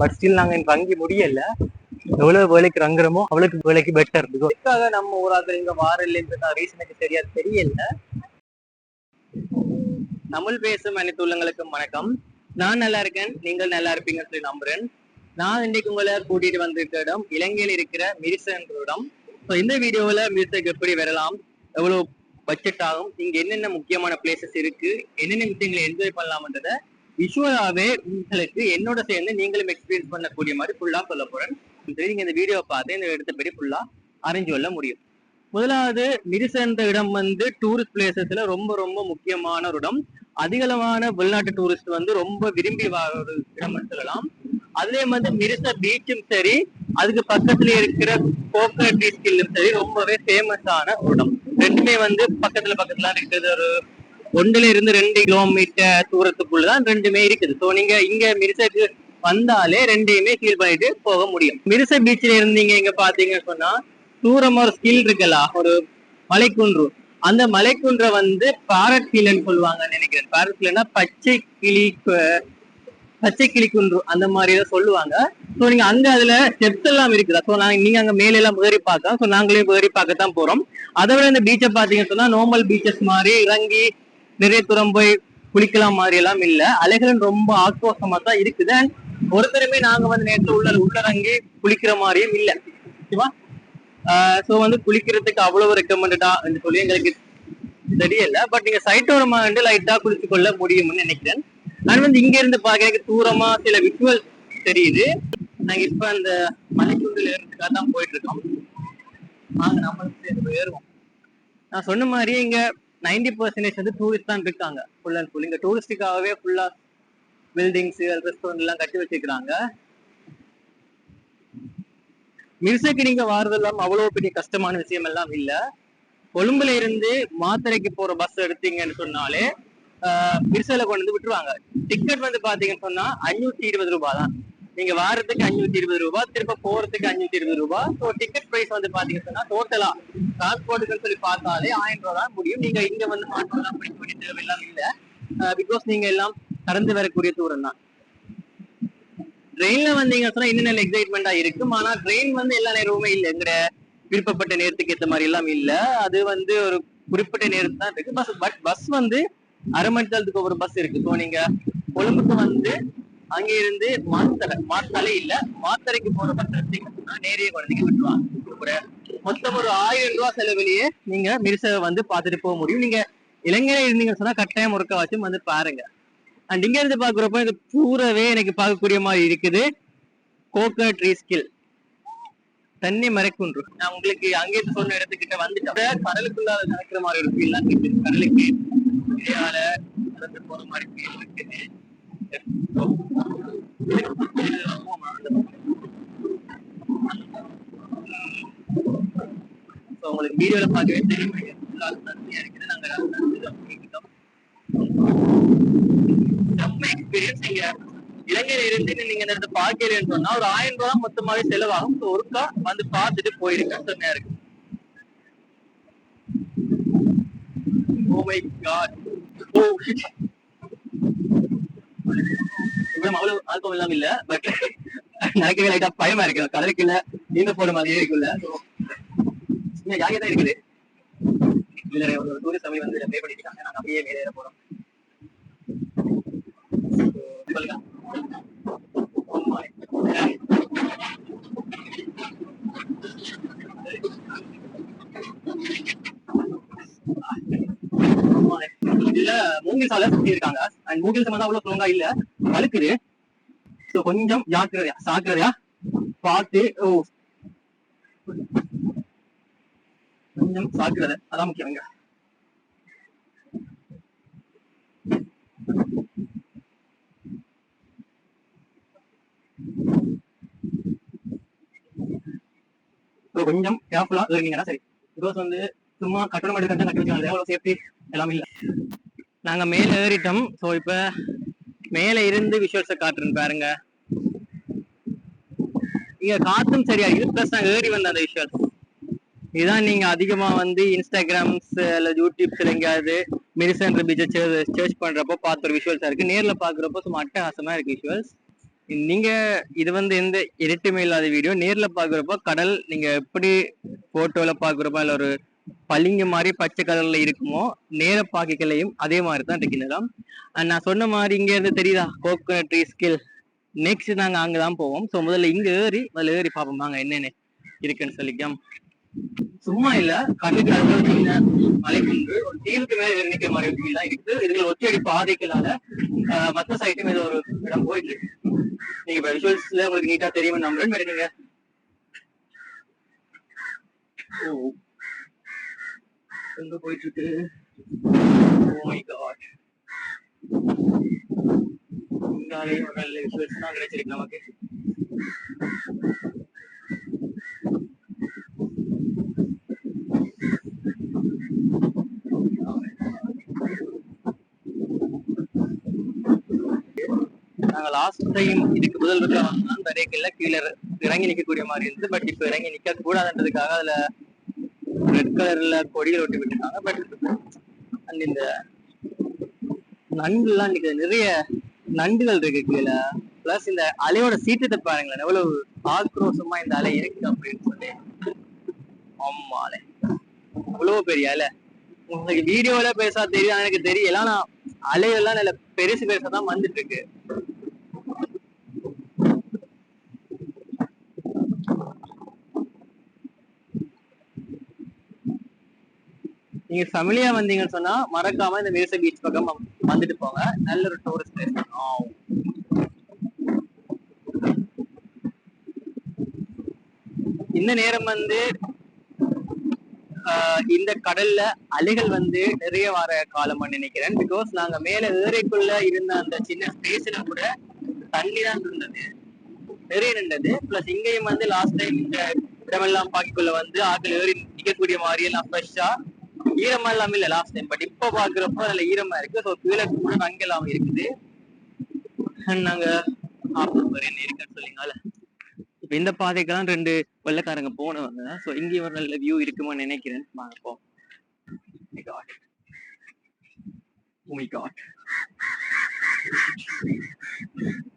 But still நாங்க இங்க தங்கி முடியல. எவ்வளவு வேலைக்கு ரங்குறமோ அவ்வளவுக்கு வேலைக்கு பெட்டர் இதுக்காக நம்ம ஊராக இங்க வார இல்லைன்றது ரீசனுக்கு சரியா தெரியல. தமிழ் பேசும் அனைத்து உள்ளங்களுக்கும் வணக்கம். நான் நல்லா இருக்கேன். நீங்கள் நல்லா இருப்பீங்கன்னு சொல்லி நம்புறேன். நான் இன்னைக்கு உங்களை கூட்டிட்டு வந்திருக்க இடம் இலங்கையில் இருக்கிற மிரிசன்ற இடம். ஸோ இந்த வீடியோவில் மிரிசக்கு எப்படி வரலாம்? எவ்வளவு பட்ஜெட் ஆகும்? இங்க என்னென்ன முக்கியமான பிளேசஸ் இருக்கு? என்னென்ன விஷயங்களை என்ஜாய் பண்ணலாம்ன்றதை விஷுவலாவே உங்களுக்கு என்னோட சேர்ந்து நீங்களும் எக்ஸ்பீரியன்ஸ் பண்ணக்கூடிய மாதிரி ஃபுல்லா சொல்ல போறேன். நீங்க இந்த வீடியோ பார்த்து இந்த இடத்தப்படி ஃபுல்லா அறிஞ்சு கொள்ள முடியும். முதலாவது மிரிசந்த இடம் வந்து டூரிஸ்ட் பிளேசஸ்ல ரொம்ப ரொம்ப முக்கியமான ஒரு இடம். அதிகளவான வெளிநாட்டு டூரிஸ்ட் வந்து ரொம்ப விரும்பி வர ஒரு இடம்னு சொல்லலாம். அதுலயே வந்து மிரிச பீச்சும் சரி அதுக்கு பக்கத்துல இருக்கிற கோகனட் பீச் சரி ரொம்பவே ஃபேமஸான ஒரு இடம். ரெண்டுமே வந்து பக்கத்துல பக்கத்துல இருக்கிறது. ஒரு ஒன்றுல இருந்து ரெண்டு கிலோமீட்டர் தூரத்துக்குள்ளதான் ரெண்டுமே இருக்குது. ஸோ நீங்க இங்க மிரிசைக்கு வந்தாலே ரெண்டையுமே ஃபீல் பண்ணிட்டு போக முடியும். மிரிச பீச்ல இருந்தீங்க இங்க பாத்தீங்கன்னு சொன்னா தூரமா ஒரு ஸ்கில் இருக்குல்ல ஒரு மலைக்குன்று. அந்த மலைக்குன்றை வந்து பாரட் கீழன்னு சொல்லுவாங்க நினைக்கிறேன். பாரட் ஹில்னா பச்சை கிளி கு- பச்சை கிளி குன்று அந்த மாதிரி தான் சொல்லுவாங்க. ஸோ நீங்க அங்க அதுல ஸ்டெப்ஸ் எல்லாம் இருக்குதா. ஸோ நாங்க நீங்க அங்க மேல எல்லாம் ஏறி பார்க்கலாம். ஸோ நாங்களே ஏறி பார்க்க தான் போறோம். அதை விட இந்த பீச்சை பாத்தீங்கன்னு சொன்னா நார்மல் பீச்சஸ் மாதிரி இறங்கி நிறைய தூரம் போய் குளிக்கலாம் மாதிரி எல்லாம் இல்ல. அலைகள் ரொம்ப ஆக்ரோஷமா தான் இருக்குது. And ஒருத்தருமே நாங்க வந்து நேற்று உள்ள உள்ளறங்கி குளிக்கிற மாதிரியும் இல்ல. ஓகேவா? சோ வந்து குளிக்கிறதுக்கு அவ்வளவு ரெக்கமெண்டடா சொல்லி எங்களுக்கு தெரியல. பட் நீங்க சைட்டோரமா வந்து லைட்டா குளிச்சு கொள்ள முடியும்னு நினைக்கிறேன். நான் வந்து இங்க இருந்து பார்க்க எனக்கு தூரமா சில விஷுவல் தெரியுது. நாங்க இப்ப அந்த மலைக்குண்டில் ஏறதுக்காக தான் போயிட்டு இருக்கோம். வாங்க நம்ம சேர்ந்து ஏறுவோம். நான் சொன்ன மாதிரி இங்க நைன்டி பர்சன்டேஜ் வந்து டூரிஸ்ட் தான் இருக்காங்க. ஃபுல் அண்ட் ஃபுல் இங்கே டூரிஸ்டுக்காகவே ஃபுல்லா பில்டிங்ஸ் ரெஸ்டாரண்ட் எல்லாம் கட்டி வச்சிருக்காங்க மிர்சைக்கு நீங்க வாரதெல்லாம் அவ்வளவு பெரிய கஷ்டமான விஷயம் எல்லாம் இல்ல. கொழும்புல இருந்து மாத்திரைக்கு போற பஸ் எடுத்தீங்கன்னு சொன்னாலே ஆஹ், கொண்டு வந்து விட்டுருவாங்க. டிக்கெட் வந்து பாத்தீங்கன்னு சொன்னா அஞ்சூத்தி இருபது ரூபாய் தான் நீங்க வாரத்துக்கு அஞ்சூத்தி இருபது ரூபாய் திரும்ப போறதுக்கு அஞ்சூத்தி இருபது ரூபாய் ஸோ டிக்கெட் பிரைஸ் வந்து பாத்தீங்கன்னா சொன்னா டோட்டலா டிரான்ஸ்போர்ட்டுக்கு சொல்லி பார்த்தாலே ஆயிரம் ரூபாய் தான் முடியும். நீங்க இங்க வந்து மாற்றலாம் படிக்க வேண்டிய தேவையெல்லாம் இல்ல. பிகாஸ் நீங்க எல்லாம் கடந்து வரக்கூடிய தூரம் தான். ட்ரெயின்ல வந்தீங்க சொன்னா இன்னும் நல்ல எக்ஸைட்மெண்டா இருக்கும். ஆனா ட்ரெயின் வந்து எல்லா நேரமுமே இல்லை. எங்கட விருப்பப்பட்ட நேரத்துக்கு ஏத்த மாதிரி எல்லாம் இல்ல. அது வந்து ஒரு குறிப்பிட்ட நேரத்து தான் இருக்கு. பஸ் பட் பஸ் வந்து அரை மணி நேரத்துக்கு ஒரு பஸ் இருக்கு. ஸோ நீங்க கொழும்புக்கு வந்து அங்கிருந்து இருந்து மாத்தலை இல்ல மாத்தரைக்கு போற பத்திரத்தை நேரிய நேரே குழந்தைங்க விட்டுருவாங்க. மொத்தம் ஒரு ஆயிரம் ரூபாய் செலவிலேயே நீங்க மிரிச வந்து பார்த்துட்டு போக முடியும். நீங்க இளைஞர் இருந்தீங்கன்னு சொன்னா கட்டாயம் ஒருக்க வச்சும் வந்து பாருங்க. அண்ட் இங்க இருந்து பாக்குறப்ப இது பூரவே எனக்கு பார்க்கக்கூடிய மாதிரி இருக்குது. கோகனட் ட்ரீ ஸ்கில் தண்ணி மறைக்குன்று. நான் உங்களுக்கு அங்கே சொன்ன இடத்துக்கிட்ட வந்துட்டேன். கடலுக்குள்ளால நடக்கிற மாதிரி ஒரு ஃபீல் இருக்குது. கடலுக்கு இடையால நடந்து போற மாதிரி ஃபீல் இருக்குது. உங்களுக்கு வீடியோல பார்க்கவே தெரியும் இருக்குது நாங்க எக்ஸ்பீரியன்ஸ் நீங்க இருந்து நீங்க இந்த இடத்த சொன்னா ஒரு ஆயிரம் ரூபாய் மொத்தமாவே செலவாகும். ஒருக்கா வந்து பார்த்துட்டு போயிருங்க. செம்மையா இருக்கு oh my God oh oh இவ்வளவு அவ்வளவு ஆல்பம் எல்லாம் இல்ல பட் நடக்கவே லைட்டா பயமா இருக்கு. கடலுக்கு இல்ல நீந்த போற மாதிரியே இருக்குல்ல இன்னும் ஜாலியா தான் இருக்குது. இதுல ஒரு டூரிஸ்ட் சமயம் வந்து பே பண்ணிருக்காங்க. நாங்க அப்படியே மேலே ஏற போறோம். சொல்லுங்க. இதுல மூங்கில் சாலை சுத்தி இருக்காங்க. அண்ட் மூங்கில் சம்பந்தம் அவ்வளவு ஸ்ட்ராங்கா இல்ல. வலுக்குது சோ கொஞ்சம் ஜாக்கிரதையா சாக்கிரதையா பார்த்து ஓ. கொஞ்சம் சாக்கிரதை. அதான் முக்கியங்க கொஞ்சம் கேர்ஃபுல்லா இருக்கீங்கன்னா சரி. பிகாஸ் வந்து சும்மா கட்டணம் எடுக்கிறது கட்டி வச்சாங்க எவ்வளவு சேஃப்டி எல்லாமே இல்ல. நாங்க மேல ஏறிட்டோம். சோ இப்ப மேல இருந்து விஷுவல்ஸ காட்டுறேன் பாருங்க. இங்க காத்தும் சரியா இது பிளஸ் நான் ஏறி வந்த அந்த விஷுவல்ஸ் இதுதான் நீங்க அதிகமா வந்து இன்ஸ்டாகிராம்ஸ் இல்லை யூடியூப்ஸ் எங்கேயாவது மெரிசன்ற பீச்சை சர்ச் பண்றப்போ பார்த்த ஒரு விஷுவல்ஸா இருக்கு. நேர்ல பாக்குறப்போ சும்மா அட்டகாசமா இருக்கு விஷுவல்ஸ் நீங்க இது வந்து எந்த இரட்டுமே இல்லாத வீடியோ நேர்ல பாக்குறப்போ கடல் நீங்க எப்படி போட்டோல பாக்குறப்போ இல்ல ஒரு பளிங்கு மாதிரி பச்சை கலர்ல இருக்குமோ நேர பாக்கிக்கலையும் அதே மாதிரி தான் இருக்கு நிலம் நான் சொன்ன மாதிரி இங்க இருந்து தெரியுதா? கோகோனட் ட்ரீ ஸ்கில் நெக்ஸ்ட் நாங்க அங்கதான் போவோம். ஸோ முதல்ல இங்க ஏறி முதல்ல ஏறி பார்ப்போம். வாங்க என்னென்ன இருக்குன்னு சொல்லிக்கலாம். சும்மா இல்ல கண்ணுக்கு அதுல சின்ன குன்று ஒரு தீவுக்கு மேல நிற்கிற மாதிரி தான் இருக்கு. இதுல ஒற்றையடி பாதைகளால மத்த சைட்டும் ஏதோ ஒரு இடம் போயிட்டு இருக்கு. நீங்க இப்ப விஷுவல்ஸ்ல உங்களுக்கு நீட்டா தெரியும் நம்புறேன். நீங்க எங்க போயிட்டு இருக்கு oh ஒரு நல்ல விஷுவல்ஸ் தான் கிடைச்சிருக்கு நமக்கு. நாங்க லாஸ்ட் டைம் இதுக்கு முதல் அந்த ரேக்கில் கீழே இறங்கி நிற்கக்கூடிய மாதிரி இருந்து பட் இப்ப இறங்கி நிக்க கூடாதுன்றதுக்காக அதில் ரெட் கலர்ல கொடிகள் ஒட்டி விட்டுருக்காங்க பட் அண்ட் இந்த நண்டுலாம் நிக்குது நிறைய நண்டுகள் இருக்கு கீழே. பிளஸ் இந்த அலையோட சீற்றத்தை பாருங்களேன் எவ்வளவு ஆக்ரோஷமா இந்த அலை இருக்கு அப்படின்னு சொல்லி. ஆமாலே அவ்வளவு பெரிய அலை. உங்களுக்கு வீடியோல பேசா தெரியும் எனக்கு தெரியல ஆனா அலையெல்லாம் நல்ல பெருசு பெருசா தான் வந்துட்டு இருக்கு. நீங்க ஃபேமிலியா வந்தீங்கன்னு சொன்னா மறக்காம இந்த மிர்ச பீச் பக்கம் வந்துட்டு போங்க. நல்ல ஒரு டூரிஸ்ட் பிளேஸ் இந்த நேரம் வந்து ஆஹ், இந்த கடல்ல அலைகள் வந்து நிறைய வர காலமா நினைக்கிறேன். பிகாஸ் நாங்க மேல ஏறைக்குள்ள இருந்த அந்த சின்ன ஸ்பேஸ்ல கூட தண்ணி தான் இருந்தது. நிறைய நின்றது. பிளஸ் இங்கேயும் வந்து லாஸ்ட் டைம் இந்த இடமெல்லாம் பாக்கிக்குள்ள வந்து ஆட்கள் ஏறி நிக்கக்கூடிய மாதிரி எல்லாம் ஃப்ரெஷ்ஷா ஈரமா இல்லாம இல்ல லாஸ்ட் டைம் பட் இப்ப பாக்குறப்போ அதுல ஈரமா இருக்கு. ஸோ கீழே கூட அங்கெல்லாம் இருக்குது. நாங்க ஆஃபர் என்ன இருக்குன்னு சொல்லிங்களால இப்ப இந்த பாதைக்கெல்லாம் ரெண்டு வெள்ளைக்காரங்க போனவங்க. ஸோ இங்கேயும் ஒரு நல்ல வியூ இருக்குமா நினைக்கிறேன். வாங்க போ Oh my God. Oh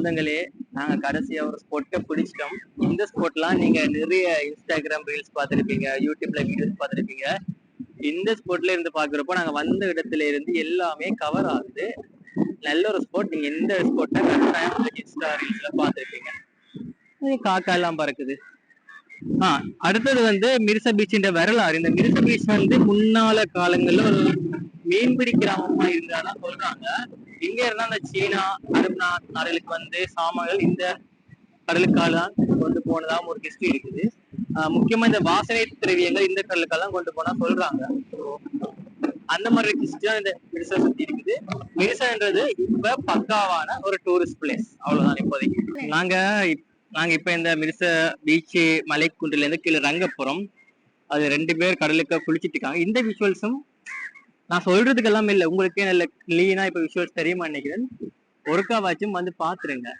சொந்தங்களே நாங்க கடைசியா ஒரு ஸ்பாட்டை பிடிச்சிட்டோம். இந்த ஸ்பாட்லாம் நீங்க நிறைய இன்ஸ்டாகிராம் ரீல்ஸ் பார்த்துருப்பீங்க யூடியூப்ல வீடியோஸ் பார்த்துருப்பீங்க. இந்த ஸ்பாட்ல இருந்து பாக்குறப்போ நாங்க வந்த இடத்துல இருந்து எல்லாமே கவர் ஆகுது. நல்ல ஒரு ஸ்பாட் நீங்க எந்த ஸ்பாட்டை கட்டாயம் இன்ஸ்டா ரீல்ஸ்ல பார்த்திருப்பீங்க. காக்கா எல்லாம் பறக்குது. ஆஹ் அடுத்தது வந்து மிர்சா பீச்சின் வரலாறு. இந்த மிர்சா பீச் வந்து முன்னால காலங்கள்ல ஒரு மீன்பிடி கிராமமா இருந்தாதான் சொல்றாங்க. இங்க இருந்தா அந்த சீனா அரபு நாடுகளுக்கு வந்து சாமான்கள் இந்த கடலுக்கால் தான் கொண்டு போனதாகவும் ஒரு ஹிஸ்டரி இருக்குது. முக்கியமா இந்த வாசனை திரவியங்கள் இந்த கடலுக்கால் தான் கொண்டு போனா சொல்றாங்க. அந்த மாதிரி ஹிஸ்டரி தான் இந்த மெடிசா சுத்தி இருக்குது. மெடிசான்றது இப்ப பக்காவான ஒரு டூரிஸ்ட் பிளேஸ் அவ்வளவுதான் இப்போதைக்கு. நாங்க இப்- நாங்க இப்ப இந்த மிர்ச பீச் மலைக்குன்றில இருந்து கீழே ரங்கப்புறம் அது ரெண்டு பேர் கடலுக்கு குளிச்சிட்டு இருக்காங்க. இந்த விஷுவல்ஸும் நான் சொல்றதுக்கெல்லாம் இல்லை. உங்களுக்கே நல்ல கிளீனா இப்ப விஷுவல்ஸ் தெரியுமா நினைக்கிறேன். ஒருக்காவாச்சும் வந்து பாத்துருங்க.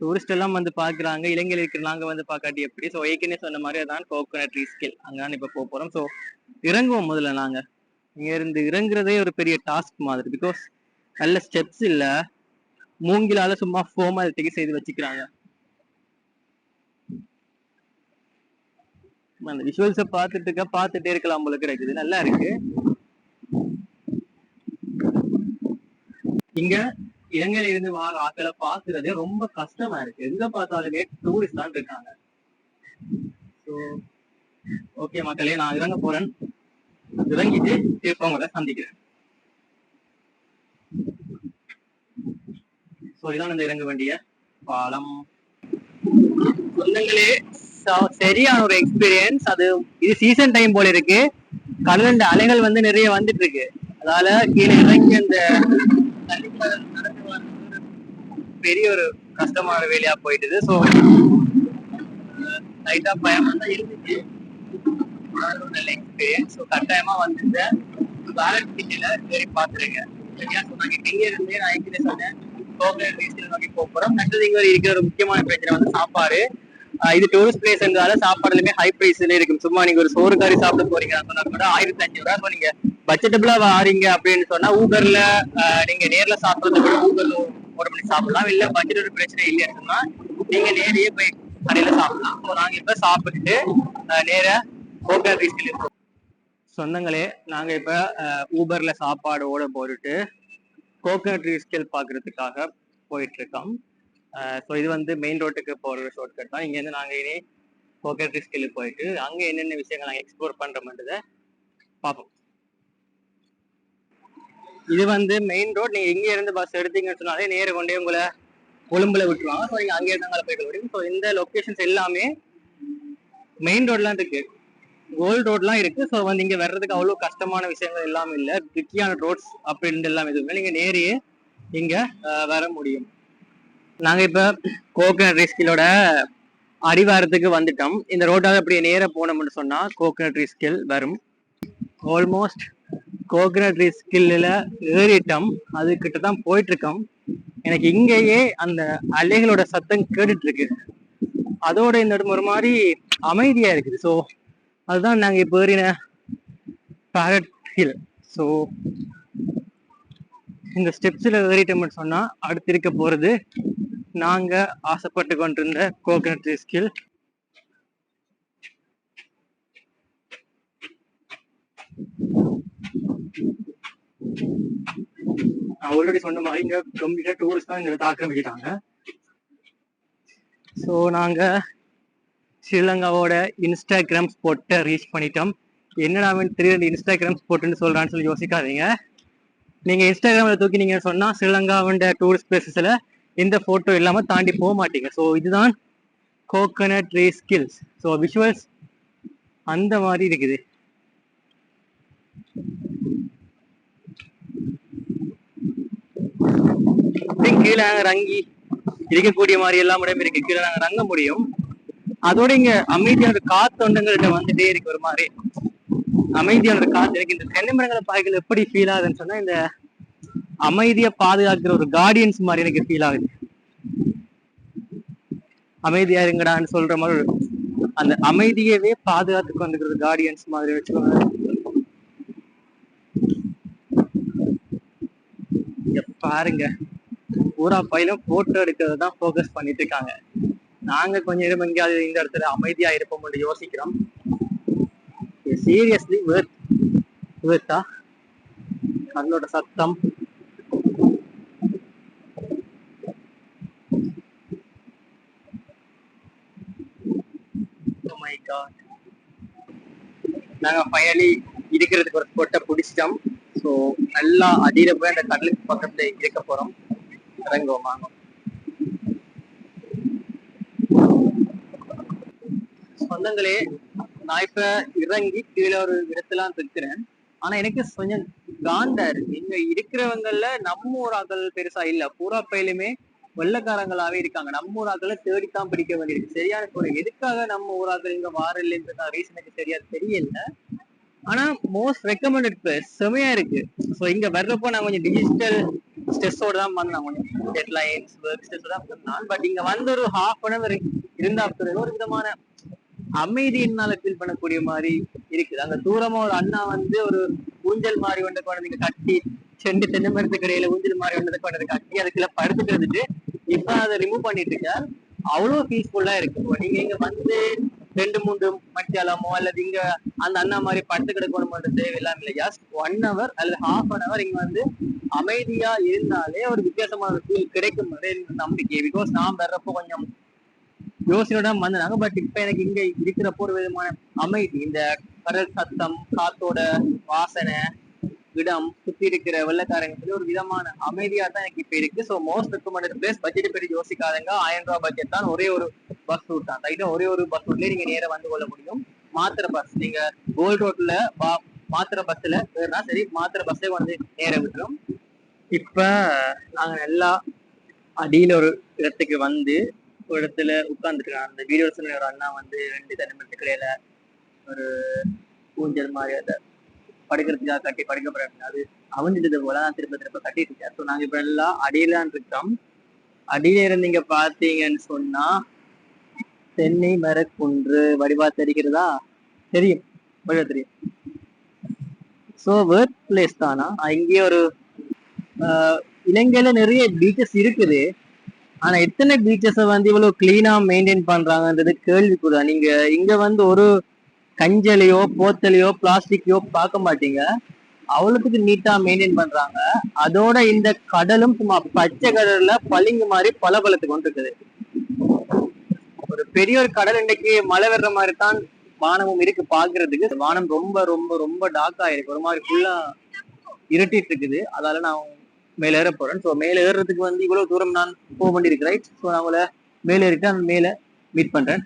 டூரிஸ்ட் எல்லாம் வந்து பாக்குறாங்க. இலங்கையில் இருக்கிற நாங்க வந்து பாக்காட்டி எப்படி? சோ ஏற்கனவே சொன்ன மாதிரி அதான் கோகோனட் ட்ரீ ஸ்கில் அங்கதான் இப்ப போக போறோம். சோ இறங்குவோம் முதல்ல நாங்க. இங்க இருந்து இறங்குறதே ஒரு பெரிய டாஸ்க் மாதிரி. பிகாஸ் நல்ல ஸ்டெப்ஸ் இல்ல. மூங்கிலால சும்மா ஃபோமாலிட்டிக்கு செய்து வச்சுக்கிறாங்க. அந்த விஷுவல்ஸ பார்த்துட்டு இருக்க பார்த்துட்டே இருக்கலாம் போல கிடைக்குது நல்லா இருக்கு. இங்க இலங்கையில இருந்து வார ஆட்களை பாக்குறதே ரொம்ப கஷ்டமா இருக்கு. எங்க பார்த்தாலுமே டூரிஸ்ட் தான் இருக்காங்க. ஓகே மக்களே நான் இறங்க போறேன். இறங்கிட்டு திருப்ப உங்களை சந்திக்கிறேன். ஸோ இதான் இந்த இறங்க வேண்டிய பாலம். சொந்தங்களே சரியான ஒரு எக்ஸ்பீரியன்ஸ் அது இது சீசன் டைம் போல இருக்கு. கடலண்ட அலைகள் வந்து நிறைய வந்துட்டு இருக்கு அதால கீழே இறங்கி அந்த நடந்து பெரிய ஒரு கஷ்டமான வேலையா போயிட்டுது. ஸோ லைட்டா பயமா தான் இருந்துச்சு. நல்ல எக்ஸ்பீரியன்ஸ் ஸோ கட்டாயமா வந்து இந்த பேலட் கிட்டில சரி பாத்துருங்க சரியா சொன்னாங்க. இங்க இருந்தே நான் எங்கிட்ட சொன்னேன். கோகனட் ரீஸ்டில் நோக்கி போக போறோம். மற்றது இங்க இருக்கிற ஒரு முக்கியமான பிரச்சனை வந்து சாப்பாடு. இது டூரிஸ்ட் பிளேஸ்ன்றதால சாப்பாடுலயுமே ஹை பிரைஸ்ல இருக்கும். சும்மா நீங்க ஒரு சோறு கறி சாப்பிட போறீங்க சொன்னா கூட ஆயிரத்தி அஞ்சூறு ரூபா நீங்க பட்ஜெட்டபிளா வாரீங்க அப்படின்னு சொன்னா ஊபர்ல நீங்க நேர்ல சாப்பிடுறத விட ஊபர்ல ஒரு மணி சாப்பிடலாம். இல்ல பட்ஜெட் ஒரு பிரச்சனை இல்லைன்னு சொன்னா நீங்க நேரையே போய் கடையில சாப்பிடலாம். ஸோ நாங்க இப்ப சாப்பிட்டுட்டு நேர நேரா கோகனட் இருக்கோம் சொந்தங்களே நாங்க இப்ப ஊபர்ல சாப்பாடோட போட்டுட்டு கோகனட் ரீஸ்கேல் பாக்குறதுக்காக போயிட்டு இருக்கோம். ஸோ இது வந்து மெயின் ரோட்டுக்கு போகிற ஷார்ட் கட் தான். இங்கேருந்து நாங்கள் இனி கோகனட் ஸ்கில்லு போயிட்டு அங்கே என்னென்ன விஷயங்கள் நாங்கள் எக்ஸ்ப்ளோர் பண்ணுறோம்ன்றதை பார்ப்போம். இது வந்து மெயின் ரோட் நீங்கள் இங்கே இருந்து பஸ் எடுத்தீங்கன்னு சொன்னாலே நேர கொண்டே உங்களை கொழும்புல விட்டுருவாங்க. ஸோ நீங்கள் அங்கே இருந்தாங்க அங்கே போய் முடியும் ஸோ இந்த லொக்கேஷன்ஸ் எல்லாமே மெயின் ரோட்லாம் இருக்கு. கோல்டு ரோட்லாம் இருக்கு. ஸோ வந்து இங்கே வர்றதுக்கு அவ்வளோ கஷ்டமான விஷயங்கள் எல்லாமே இல்லை. ட்ரிக்கியான ரோட்ஸ் அப்படின்னு எல்லாம் எதுவுமே நீங்கள் நேரையே இங்கே வர முடியும். நாங்க இப்ப கோகனட் ரிஸ்கிலோட அடிவாரத்துக்கு வந்துட்டோம். இந்த ரோட்டால அப்படியே நேராக போனோம்னு சொன்னா கோகனட் ரிஸ்கில் வரும். ஆல்மோஸ்ட் கோகனட் ரிஸ்கில்ல ஏறிட்டோம். அது கிட்ட தான் போயிட்டு இருக்கோம் எனக்கு இங்கேயே அந்த அலைகளோட சத்தம் கேட்டுட்டு இருக்கு அதோட இந்த இடம் ஒரு மாதிரி அமைதியா இருக்குது. ஸோ அதுதான் நாங்க இப்ப ஏறின பேரட் ஹில் ஸோ இந்த ஸ்டெப்ஸில் ஏறிட்டோம்னு சொன்னால் அடுத்து இருக்க போகிறது நாங்கள் ஆசைப்பட்டு கொண்டிருந்த கோகனட் ஸ்கில் ஆல்ரெடி சொன்ன மாதிரி இங்கே கம்ப்ளீட்டாக டூரிஸ்ட் தான் இந்த ஆக்கிரமிக்கிட்டாங்க ஸோ நாங்கள் ஸ்ரீலங்காவோட இன்ஸ்டாகிராம் ஸ்போட்டை ரீச் பண்ணிட்டோம். என்னடா அவன் திடீர்னு இன்ஸ்டாகிராம் ஸ்போட்டுன்னு சொல்றான்னு சொல்லி யோசிக்காதீங்க. நீங்க இன்ஸ்டாகிராமில் தூக்கி நீங்கள் சொன்னால் ஸ்ரீலங்காவோட டூரிஸ்ட் பிளேசஸில் இந்த போட்டோ இல்லாம தாண்டி போக மாட்டீங்க. ஸோ இதுதான் coconut tree skills so visuals அந்த மாதிரி இருக்குது. கீழே நாங்கள் ரங்கி இருக்கக்கூடிய மாதிரி எல்லாம் இடம் இருக்கு. கீழே நாங்க ரங்க முடியும். அதோட இங்க அமைதியான காத்து ஒன்றுங்கள்ட்ட வந்துட்டே இருக்கு ஒரு மாதிரி. அமைதியான ஒரு காத்து இருக்கு. இந்த தென்னை மரங்களை பாய்கள் எப்படி ஃபீல் ஆகுதுன்னு சொன்னா இந்த அமைதியை பாதுகாக்கிற ஒரு கார்டியன்ஸ் மாதிரி எனக்கு ஃபீல் ஆகுது. அமைதியா இருங்கடான்னு சொல்ற மாதிரி ஒரு- அந்த அமைதியவே பாதுகாத்து கொண்டுக்கிறது கார்டியன்ஸ் மாதிரி வச்சுக்கோங்க பாருங்க. பூரா பையிலும் போட்டோ எடுக்கிறது தான் ஃபோக்கஸ் பண்ணிட்டு இருக்காங்க. நாங்க கொஞ்ச நேரம் எங்கேயாவது இந்த இடத்துல அமைதியா இருப்போம்னு யோசிக்கிறோம். சீரியஸ்லி வேர்த் வேர்த்தா அதனோட சத்தம். மை காட் நாங்க ஃபைனலி இருக்கிறதுக்கு ஒரு ஸ்பாட்டை பிடிச்சிட்டோம். ஸோ நல்லா அடியில போய் அந்த கடலுக்கு பக்கத்துல இருக்க போறோம். இறங்குவோம் வாங்க. சொந்தங்களே நான் இப்ப இறங்கி கீழே ஒரு இடத்துல இருக்கிறேன் ஆனா எனக்கு கொஞ்சம் காண்டா இருக்கு. இங்க இருக்கிறவங்கல நம்ம ஒரு ஆட்கள் பெருசா இல்ல. பூரா பயிலுமே வெள்ளக்காரங்களாவே இருக்காங்க. நம்ம ஊர் தேடித்தான் பிடிக்க வேண்டியிருக்கு. சரியான சொல்ல எதுக்காக நம்ம ஊர் ஆட்கள் இங்க வார ரீசன் எனக்கு சரியா தெரியல. ஆனா மோஸ்ட் ரெக்கமெண்டட் பிளேஸ் செமையா இருக்கு. ஸோ இங்க வர்றப்போ நான் கொஞ்சம் டிஜிட்டல் ஸ்ட்ரெஸ்ஸோட தான் வந்தேன். கொஞ்சம் டெட்லைன்ஸ் ஒர்க் ஸ்ட்ரெஸ் தான் வந்தான். பட் இங்க வந்து ஒரு ஹாஃப் அன் அவர் இருந்தா ஒரு விதமான அமைதி என்னால ஃபீல் பண்ணக்கூடிய மாதிரி இருக்குது. அங்க தூரமா ஒரு அண்ணா வந்து ஒரு ஊஞ்சல் மாதிரி கொண்ட குழந்தைங்க கட்டி செண்டு தென்னை மரத்துக்கு இடையில ஊஞ்சல் மாதிரி கொண்டது கொண்டு கட்டி அதுக்குள்ள வந்துட்டு இப்ப அதை ரிமூவ் பண்ணிட்டு இருக்கார் அவ்வளவு பீஸ்ஃபுல்லா இருக்கு இப்போ நீங்க இங்க வந்து ரெண்டு மூன்று மத்தியாலமோ அல்லது இங்க அந்த அண்ணா மாதிரி படுத்து கிடக்கணும்ன்ற தேவையில்லாம இல்லை. ஜஸ்ட் ஒன் ஹவர் அல்லது ஹாஃப் அன் ஹவர் இங்க வந்து அமைதியா இருந்தாலே ஒரு வித்தியாசமான ஃபீல் கிடைக்கும் நம்பிக்கை. பிகாஸ் நான் வர்றப்போ கொஞ்சம் யோசனையோட வந்தாங்க பட் இப்ப எனக்கு இங்க இருக்கிறப்போ ஒரு விதமான அமைதி இந்த கடல் சத்தம் காத்தோட வாசனை இடம் சுத்தி இருக்கிற வெள்ளக்காரங்க ஒரு விதமான அமைதியா தான் எனக்கு இப்ப இருக்கு. So most recommended place budget பெரிய யோசிக்காதங்க. ஆயிரம் ரூபாய் பட்ஜெட் தான் ஒரே ஒரு பஸ் ரூட் தான். ரைட்டா ஒரே ஒரு பஸ் ரூட்லயே நீங்க நேரம் வந்து கொள்ள முடியும். மாத்திர பஸ் நீங்க கோல்ட் ரோட்ல மாத்திர பஸ்ல வேறுனா சரி மாத்திர பஸ்ஸே வந்து நேரம் விட்டுரும். இப்ப நாங்க நல்லா அடியில ஒரு இடத்துக்கு வந்து ஒரு இடத்துல உட்கார்ந்துருக்காங்க அந்த வீடியோ சொன்ன ஒரு அண்ணா வந்து ரெண்டு தனிமத்துக்கு இடையில ஒரு ஊஞ்சல் மாதிரி அதை படுக்கிறதுக்காக கட்டி படுக்க போறாங்க அது போல நான் திரும்ப திரும்ப கட்டிட்டு இருக்கேன் ஸோ நாங்க இப்ப எல்லாம் அடியிலான் இருக்கோம் அடியில இருந்தீங்க பாத்தீங்கன்னு சொன்னா தென்னை மரக்குன்று வடிவா தெரிகிறதா தெரியும். வடிவா தெரியும். ஸோ ஒர்க் பிளேஸ் தானா? ஆஹ் இங்கே ஒரு ஆஹ் இலங்கையில நிறைய பீச்சஸ் இருக்குது. ஆனா எத்தனை பீச்சஸை வந்து இவ்வளவு கிளீனா மெயின்டைன் பண்றாங்கன்றது கேள்விக்குறா நீங்க இங்க வந்து ஒரு கஞ்சலையோ போத்தலையோ பிளாஸ்டிக்கையோ பார்க்க மாட்டீங்க. அவ்வளோத்துக்கு நீட்டா மெயின்டைன் பண்றாங்க. அதோட இந்த கடலும் சும்மா பச்சை கடல்ல பளிங்கு மாதிரி பளபளத்துக்கு கொண்டு இருக்குது ஒரு பெரிய ஒரு கடல் இன்னைக்கு மழை வர்ற மாதிரி தான் வானமும் இருக்கு பாக்குறதுக்கு வானம் ரொம்ப ரொம்ப ரொம்ப டார்க் ஆயிருக்கு ஒரு மாதிரி ஃபுல்லா இருட்டிட்டு இருக்குது. அதால நான் மேல ஏற போறேன். ஸோ மேல ஏறுறதுக்கு வந்து இவ்வளவு தூரம் நான் போக வேண்டியிருக்கு ரைட் ஸோ நான் உங்களை மேல இருக்கேன் மேல மீட் பண்றேன்.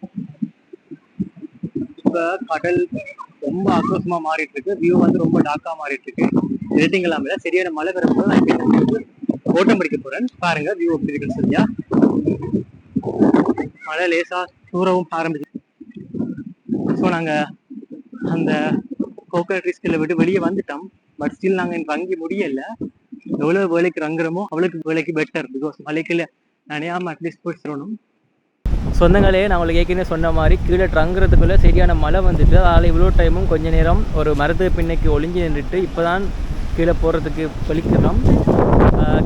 இப்ப கடல் ரொம்ப ஆக்ரோசமா மாறிட்டு இருக்கு வியூ வந்து ரொம்ப டாக்கா மாறிட்டு இருக்கு ரேட்டிங் எல்லாம் சரியான மழை வரும்போது நான் இப்ப இந்த ஓட்டம் பிடிக்க போறேன். பாருங்க வியூ எப்படி இருக்குன்னு சரியா மழை லேசா தூரவும் ஆரம்பிச்சு. ஸோ நாங்க அந்த கோகனட் ரிஸ்கில் விட்டு வெளியே வந்துட்டோம். பட் ஸ்டில் நாங்க இங்க வங்கி முடியல. எவ்வளவு வேலைக்கு ரங்குறோமோ அவ்வளவுக்கு வேலைக்கு பெட்டர் பிகாஸ் மலைக்குள்ள நினையாம அட்லீஸ்ட் போய் சொல்லணும் சொந்தங்களே நான் உங்களுக்கு ஏற்கனவே சொன்ன மாதிரி கீழே ட்ரங்குறதுக்குள்ளே சரியான மழை வந்துட்டு அதனால் இவ்வளோ டைமும் கொஞ்ச நேரம் ஒரு மரத்துக்கு பின்னைக்கு ஒளிஞ்சு நின்றுட்டு இப்போ தான் கீழே போகிறதுக்கு வெளிக்கிறோம்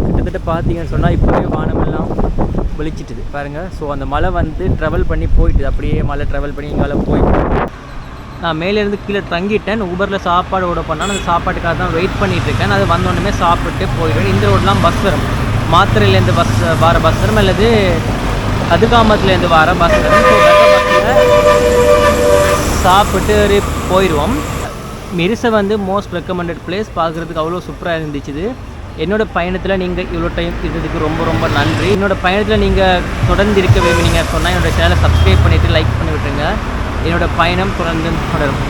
கிட்டத்தட்ட பார்த்தீங்கன்னு சொன்னால் இப்போவே வானமெல்லாம் வெளிச்சிட்டுது. பாருங்கள் ஸோ அந்த மழை வந்து ட்ராவல் பண்ணி போயிட்டுது. அப்படியே மழை ட்ராவல் பண்ணி இங்கால போயிட்டு நான் மேலேருந்து கீழே தங்கிட்டேன். ஊபரில் சாப்பாடு ஓட பண்ணால் அந்த சாப்பாட்டுக்காக தான் வெயிட் பண்ணிகிட்ருக்கேன் இருக்கேன் அது வந்தோடனே சாப்பிட்டு போயிடுவேன். இந்த ரோடெலாம் பஸ் வரும். மாத்திரையிலேருந்து பஸ் வர பஸ் வரும். அல்லது கதுகாமத்துலேருந்து வர பஸ் வரும் ஸோ பஸ்ஸில் சாப்பிட்டு போயிடுவோம் மெரிசை வந்து மோஸ்ட் ரெக்கமெண்டட் பிளேஸ் பார்க்குறதுக்கு அவ்வளோ சூப்பராக இருந்துச்சு என்னோடய பயணத்தில் நீங்கள் இவ்வளோ டைம் இருந்ததுக்கு ரொம்ப ரொம்ப நன்றி. என்னோடய பயணத்தில் நீங்கள் தொடர்ந்து இருக்க விரும்பினீங்க சொன்னால் என்னோடய சேனலை சப்ஸ்கிரைப் பண்ணிவிட்டு லைக் பண்ணி விட்டுருங்க. என்னோடய பயணம் தொடர்ந்து தொடரும்.